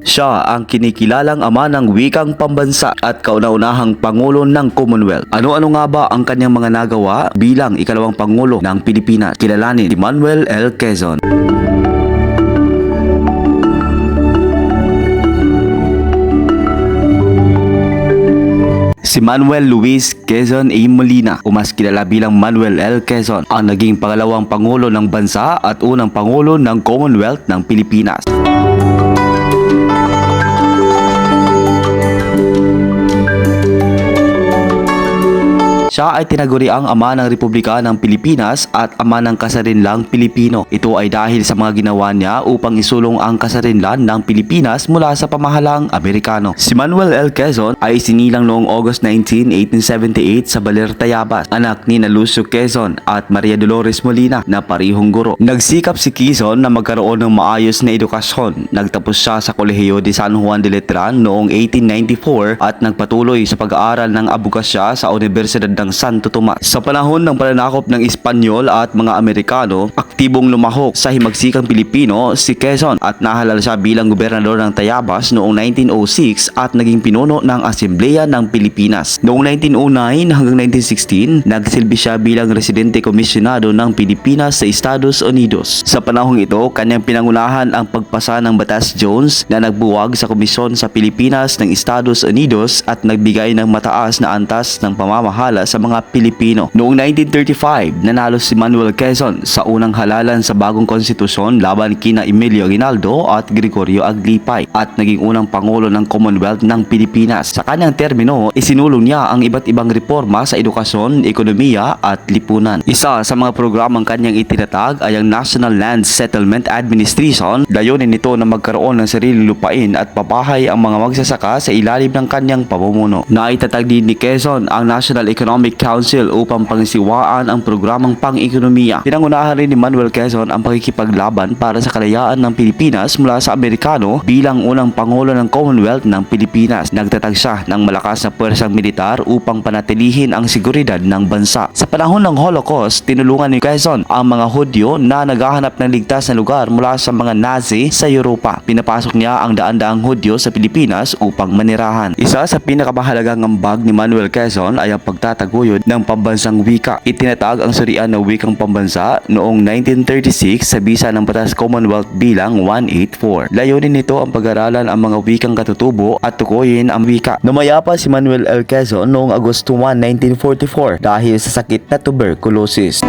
Siya ang kinikilalang ama ng wikang pambansa at kauna-unahang Pangulo ng Commonwealth. Ano-ano nga ba ang kanyang mga nagawa bilang ikalawang Pangulo ng Pilipinas? Kilalanin si Manuel L. Quezon. Si Manuel Luis Quezon A. Molina o mas kilala bilang Manuel L. Quezon ang naging pangalawang Pangulo ng bansa at unang Pangulo ng Commonwealth ng Pilipinas. Siya ay tinaguriang ama ng Republika ng Pilipinas at ama ng kasarinlang Pilipino. Ito ay dahil sa mga ginawa niya upang isulong ang kasarinlan ng Pilipinas mula sa pamahalang Amerikano. Si Manuel L. Quezon ay sinilang noong August 19, 1878 sa Baler, Tayabas, anak ni na Lucio Quezon at Maria Dolores Molina na parihong guro. Nagsikap si Quezon na magkaroon ng maayos na edukasyon. Nagtapos siya sa Kolehiyo de San Juan de Letran noong 1894 at nagpatuloy sa pag-aaral ng abukasya sa Universidad ng Santo Tomas. Sa panahon ng pananakop ng Espanyol at mga Amerikano, aktibong lumahok sa himagsikang Pilipino si Quezon at nahalal siya bilang gobernador ng Tayabas noong 1906 at naging pinuno ng Asembleya ng Pilipinas. Noong 1909 hanggang 1916, nagsilbi siya bilang residente komisyonado ng Pilipinas sa Estados Unidos. Sa panahong ito, kanyang pinangunahan ang pagpasa ng Batas Jones na nagbuwag sa komisyon sa Pilipinas ng Estados Unidos at nagbigay ng mataas na antas ng pamamahala sa mga Pilipino. Noong 1935, nanalo si Manuel Quezon sa unang halalan sa bagong konstitusyon laban kina Emilio Aguinaldo at Gregorio Aglipay at naging unang pangulo ng Commonwealth ng Pilipinas. Sa kanyang termino, isinulong niya ang iba't ibang reforma sa edukasyon, ekonomiya at lipunan. Isa sa mga programang kanyang itinatag ay ang National Land Settlement Administration. Layunin nito na magkaroon ng sariling lupain at pabahay ang mga magsasaka sa ilalim ng kanyang pamumuno. Naitatag din ni Quezon ang National Economic Council upang pangisiwaan ang programang pang-ekonomiya. Pinangunahan rin ni Manuel Quezon ang pakikipaglaban para sa kalayaan ng Pilipinas mula sa Amerikano bilang unang Pangulo ng Commonwealth ng Pilipinas. Nagtatag siya ng malakas na puwersang militar upang panatilihin ang seguridad ng bansa. Sa panahon ng Holocaust, tinulungan ni Quezon ang mga Hudyo na naghahanap ng ligtas na lugar mula sa mga Nazi sa Europa. Pinapasok niya ang daan-daang Hudyo sa Pilipinas upang manirahan. Isa sa pinakamahalagang ambag ni Manuel Quezon ay ang pagtataguyod ng pambansang wika. Itinatag ang surian na wikang pambansa noong 1936 sa bisa ng Batas Commonwealth bilang 184. Layunin nito ang pag-aralan ang mga wikang katutubo at tukuyin ang wika. Namayapa si Manuel L. Quezon noong Agosto 1, 1944 dahil sa sakit na tuberculosis.